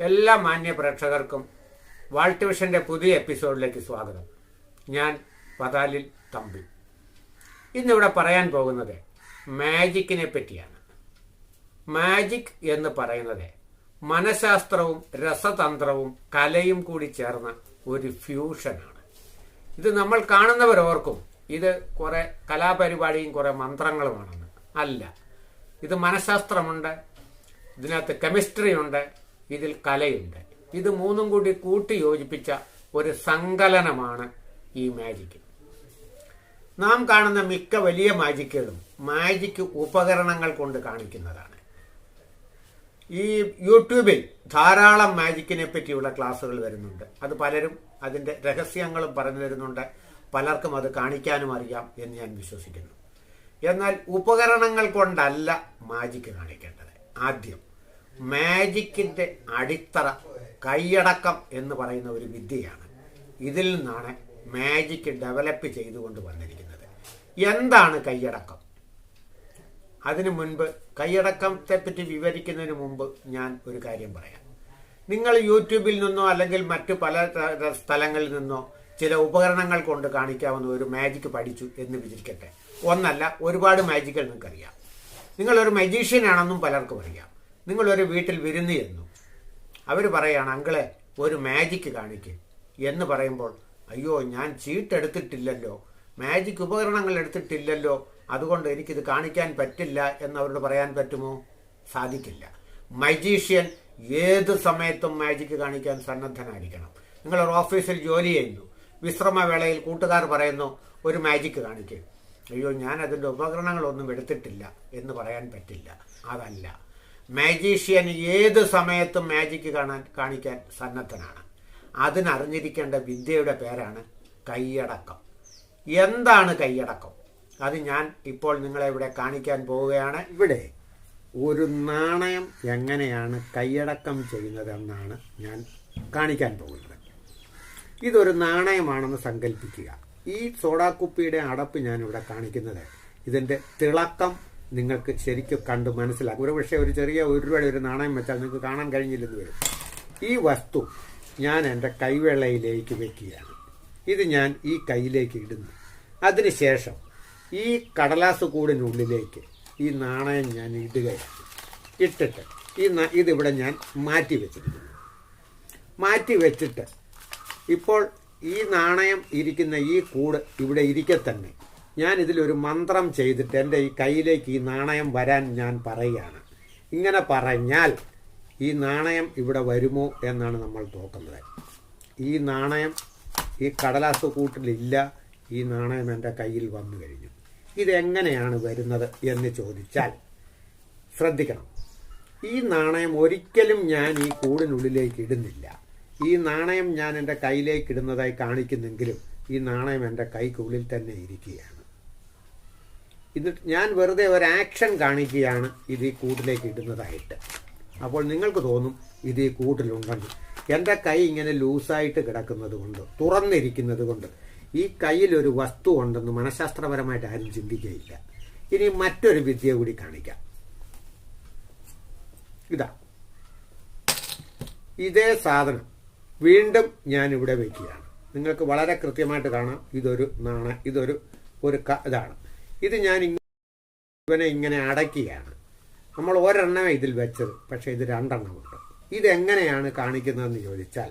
എല്ലാ മാന്യ പ്രേക്ഷകർക്കും വാൾട്ട് വിഷന്റെ പുതിയ എപ്പിസോഡിലേക്ക് സ്വാഗതം. ഞാൻ പതാലിൽ തമ്പി. ഇന്നിവിടെ പറയാൻ പോകുന്നത് മാജിക്കിനെ പറ്റിയാണ്. മാജിക് എന്ന് പറയുന്നത് മനഃശാസ്ത്രവും രസതന്ത്രവും കലയും കൂടി ചേർന്ന ഒരു ഫ്യൂഷനാണ്. ഇത് നമ്മൾ കാണുന്നവരോർക്കും ഇത് കുറെ കലാപരിപാടിയും കുറെ മന്ത്രങ്ങളുമാണെന്ന്. അല്ല ഇത് മനഃശാസ്ത്രമുണ്ട് ഇതിനകത്ത് കെമിസ്ട്രി ഉണ്ട് ഇതിൽ കലയുണ്ട്. ഇത് മൂന്നും കൂടി കൂട്ടി യോജിപ്പിച്ച ഒരു സങ്കലനമാണ് ഈ മാജിക്. നാം കാണുന്ന മിക്ക വലിയ മാജിക്കുകളും മാജിക് ഉപകരണങ്ങൾ കൊണ്ട് കാണിക്കുന്നതാണ്. ഈ യൂട്യൂബിൽ ധാരാളം മാജിക്കിനെ പറ്റിയുള്ള ക്ലാസ്സുകൾ വരുന്നുണ്ട്. അത് പലരും അതിന്റെ രഹസ്യങ്ങളും പറഞ്ഞു തരുന്നുണ്ട്. പലർക്കും അത് കാണിക്കാനും അറിയാം എന്ന് ഞാൻ വിശ്വസിക്കുന്നു. എന്നാൽ ഉപകരണങ്ങൾ കൊണ്ടല്ല മാജിക്ക് കാണിക്കേണ്ടത്. ആദ്യം മാജിക്കിന്റെ അടിത്തറ കൈയടക്കം എന്ന് പറയുന്ന ഒരു വിദ്യയാണ് ഇതിൽ നിന്നാണ് മാജിക്ക് ഡെവലപ്പ് ചെയ്തുകൊണ്ട് വന്നിരിക്കുന്നത്. എന്താണ് കൈയടക്കം? അതിനു മുൻപ് കൈയടക്കത്തെ പറ്റി വിവരിക്കുന്നതിന് മുമ്പ് ഞാൻ ഒരു കാര്യം പറയാം. നിങ്ങൾ യൂട്യൂബിൽ നിന്നോ അല്ലെങ്കിൽ മറ്റു പല സ്ഥലങ്ങളിൽ നിന്നോ ചില ഉപകരണങ്ങൾ കൊണ്ട് കാണിക്കാവുന്ന ഒരു മാജിക് പഠിച്ചു എന്ന് വിചാരിക്കട്ടെ. ഒന്നല്ല ഒരുപാട് മാജിക്കുകൾ നിങ്ങൾക്കറിയാം. നിങ്ങളൊരു മജീഷ്യൻ ആണെന്നും പലർക്കും അറിയാം. നിങ്ങളൊരു വീട്ടിൽ വിരുന്ന് ചെന്നു. അവർ പറയാണ് അങ്കിളെ ഒരു മാജിക്ക് കാണിക്ക്. എന്ന് പറയുമ്പോൾ അയ്യോ ഞാൻ ചീട്ടെടുത്തിട്ടില്ലല്ലോ മാജിക് ഉപകരണങ്ങൾ എടുത്തിട്ടില്ലല്ലോ. അതുകൊണ്ട് എനിക്കിത് കാണിക്കാൻ പറ്റില്ല. എന്നവരോട് പറയാൻ പറ്റുമോ? സാധിക്കില്ല. മജീഷ്യൻ ഏത് സമയത്തും മാജിക്ക് കാണിക്കാൻ സന്നദ്ധനായിരിക്കണം. നിങ്ങൾ ഒരു ഓഫീസിൽ ജോലി ചെയ്യുന്നു. വിശ്രമവേളയിൽ കൂട്ടുകാർ പറയുന്നു ഒരു മാജിക്ക് കാണിക്കുക അയ്യോ ഞാൻ അതിന്റെ ഉപകരണങ്ങളൊന്നും എടുത്തിട്ടില്ല. എന്ന് പറയാൻ പറ്റില്ല. അതല്ല. മാജീഷ്യൻ ഏത് സമയത്തും മാജിക് കാണാൻ കാണിക്കാൻ സന്നദ്ധനാണ്. അതിനറിഞ്ഞിരിക്കേണ്ട വിദ്യയുടെ പേരാണ് കൈയടക്കം. എന്താണ് കൈയടക്കം? അത് ഞാൻ ഇപ്പോൾ നിങ്ങളെ ഇവിടെ കാണിക്കാൻ പോവുകയാണ്. ഇവിടെ ഒരു നാണയം എങ്ങനെയാണ് കൈയടക്കം ചെയ്യുന്നതെന്നാണ് ഞാൻ കാണിക്കാൻ പോകുന്നത്. ഇതൊരു നാണയമാണെന്ന് സങ്കല്പിക്കുക ഈ സോഡാക്കുപ്പിയുടെ അടപ്പ് ഞാനിവിടെ കാണിക്കുന്നത്. ഇതിന്റെ തിളക്കം നിങ്ങൾക്ക് ശരിക്കും കണ്ട് മനസ്സിലാക്കും. ഒരു പക്ഷേ ഒരു ചെറിയ ഒരു രൂപയുടെ ഒരു നാണയം വെച്ചാൽ നിങ്ങൾക്ക് കാണാൻ കഴിഞ്ഞില്ലെന്ന് വരും. ഈ വസ്തു ഞാൻ എന്റെ കൈവെള്ളയിലേക്ക് വെക്കുകയാണ്. ഇത് ഞാൻ ഈ കൈയിലേക്ക് ഇടുന്നു. അതിനുശേഷം ഈ കടലാസ് കൂടിനുള്ളിലേക്ക് ഈ നാണയം ഞാൻ ഇടുകയാണ്. ഇട്ടിട്ട് ഈ ഇതിവിടെ ഞാൻ മാറ്റി വെച്ചിരിക്കുന്നു. മാറ്റി വെച്ചിട്ട് ഇപ്പോൾ ഈ നാണയം ഇരിക്കുന്ന ഈ കൂട് ഇവിടെ ഇരിക്കെ തന്നെ. ഞാൻ ഇതിലൊരു മന്ത്രം ചെയ്തിട്ട് എന്റെ ഈ കയ്യിലേക്ക് ഈ നാണയം വരാൻ ഞാൻ പറയുകയാണ്. ഇങ്ങനെ പറഞ്ഞാൽ ഈ നാണയം ഇവിടെ വരുമോ എന്നാണ് നമ്മൾ നോക്കുന്നത്. ഈ നാണയം ഈ കടലാസ് കൂട്ടിലില്ല ഈ നാണയം എന്റെ കയ്യിൽ വന്നു കഴിഞ്ഞു. ഇതെങ്ങനെയാണ് വരുന്നത് എന്ന് ചോദിച്ചാൽ ശ്രദ്ധിക്കണം. ഈ നാണയം ഒരിക്കലും ഞാൻ ഈ കൂടിനുള്ളിലേക്ക് ഇടുന്നില്ല. ഈ നാണയം ഞാൻ എന്റെ കയ്യിലേക്ക് ഇടുന്നതായി കാണിക്കുന്നെങ്കിലും ഈ നാണയം എന്റെ കൈക്കുള്ളിൽ തന്നെ ഇരിക്കുകയാണ്. എന്നിട്ട് ഞാൻ വെറുതെ ഒരു ആക്ഷൻ കാണിക്കുകയാണ് ഇത് ഈ കൂട്ടിലേക്ക് ഇടുന്നതായിട്ട്. അപ്പോൾ നിങ്ങൾക്ക് തോന്നും ഇത് ഈ കൂട്ടിലുണ്ടെന്ന്. എന്റെ കൈ ഇങ്ങനെ ലൂസായിട്ട് കിടക്കുന്നത് കൊണ്ട് തുറന്നിരിക്കുന്നത് കൊണ്ട് ഈ കയ്യിലൊരു വസ്തു ഉണ്ടെന്ന് മനഃശാസ്ത്രപരമായിട്ട് ആരും ചിന്തിക്കുകയില്ല ഇനി മറ്റൊരു വിദ്യ കൂടി കാണിക്കാം. ഇതാ. ഇതേ സാധനം വീണ്ടും ഞാൻ ഇവിടെ വയ്ക്കുകയാണ് നിങ്ങൾക്ക് വളരെ കൃത്യമായിട്ട് കാണാം. ഇതൊരു നാണ ഇതൊരു ഒരു ഇതാണ്. ഇത് ഞാൻ ഇവനെ ഇങ്ങനെ അടയ്ക്കുകയാണ് നമ്മൾ ഒരെണ്ണമേ ഇതിൽ വെച്ചത് പക്ഷേ ഇത് രണ്ടെണ്ണമുണ്ട്. ഇതെങ്ങനെയാണ് കാണിക്കുന്നതെന്ന് ചോദിച്ചാൽ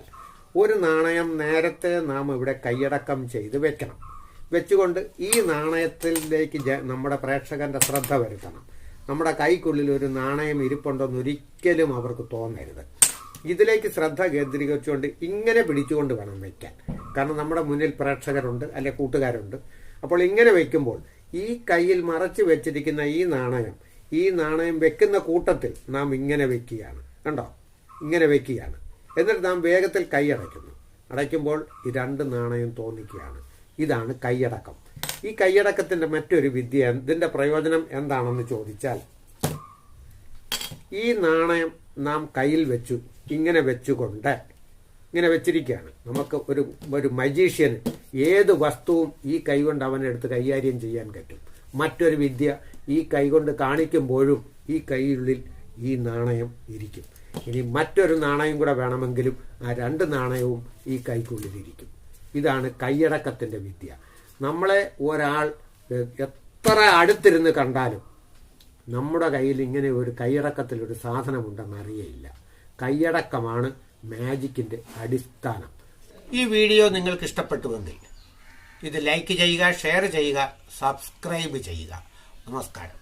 ഒരു നാണയം നേരത്തെ നാം ഇവിടെ കൈയടക്കം ചെയ്ത് വെക്കണം. വെച്ചുകൊണ്ട് ഈ നാണയത്തിലേക്ക് നമ്മുടെ പ്രേക്ഷകന്റെ ശ്രദ്ധ വരുത്തണം. നമ്മുടെ കൈക്കുള്ളിൽ ഒരു നാണയം ഇരിപ്പുണ്ടെന്ന് ഒരിക്കലും അവർക്ക് തോന്നരുത്. ഇതിലേക്ക് ശ്രദ്ധ കേന്ദ്രീകരിച്ചുകൊണ്ട് ഇങ്ങനെ പിടിച്ചുകൊണ്ട് വേണം വെക്കാൻ. കാരണം നമ്മുടെ മുന്നിൽ പ്രേക്ഷകരുണ്ട് അല്ലെ കൂട്ടുകാരുണ്ട്. അപ്പോൾ ഇങ്ങനെ വെക്കുമ്പോൾ ഈ കയ്യിൽ മറച്ചു വെച്ചിരിക്കുന്ന ഈ നാണയം ഈ നാണയം വെക്കുന്ന കൂട്ടത്തിൽ നാം ഇങ്ങനെ വെക്കുകയാണ്. കണ്ടോ? ഇങ്ങനെ വെക്കുകയാണ്. എന്നിട്ട് നാം വേഗത്തിൽ കൈ അടയ്ക്കുന്നു അടയ്ക്കുമ്പോൾ ഈ രണ്ട് നാണയം തോന്നിക്കുകയാണ്. ഇതാണ് കൈയടക്കം. ഈ കൈയടക്കത്തിന്റെ മറ്റൊരു വിദ്യ ഇതിന്റെ പ്രയോജനം എന്താണെന്ന് ചോദിച്ചാൽ ഈ നാണയം നാം കയ്യിൽ വെച്ചു ഇങ്ങനെ വെച്ചുകൊണ്ട് ഇങ്ങനെ വെച്ചിരിക്കുകയാണ് നമുക്ക് ഒരു ഒരു മജീഷ്യന് ഏത് വസ്തുവും ഈ കൈകൊണ്ട് അവനെടുത്ത് കൈകാര്യം ചെയ്യാൻ പറ്റും. മറ്റൊരു വിദ്യ ഈ കൈകൊണ്ട് കാണിക്കുമ്പോഴും ഈ കൈയുള്ളിൽ ഈ നാണയം ഇരിക്കും. ഇനി മറ്റൊരു നാണയം കൂടെ വേണമെങ്കിലും ആ രണ്ട് നാണയവും ഈ കൈക്കുള്ളിലിരിക്കും ഇതാണ് കൈയടക്കത്തിന്റെ വിദ്യ. നമ്മളെ ഒരാൾ എത്ര അടുത്തിരുന്ന് കണ്ടാലും നമ്മുടെ കയ്യിൽ ഇങ്ങനെ ഒരു കൈയടക്കത്തിലൊരു സാധനമുണ്ടെന്ന് അറിയയില്ല. കൈയടക്കമാണ് മാജിക്കിന്റെ അടിസ്ഥാനം. ഈ വീഡിയോ നിങ്ങൾക്ക് ഇഷ്ടപ്പെട്ടുവെങ്കിൽ ഇത് ലൈക്ക് ചെയ്യുക ഷെയർ ചെയ്യുക സബ്സ്ക്രൈബ് ചെയ്യുക. നമസ്കാരം.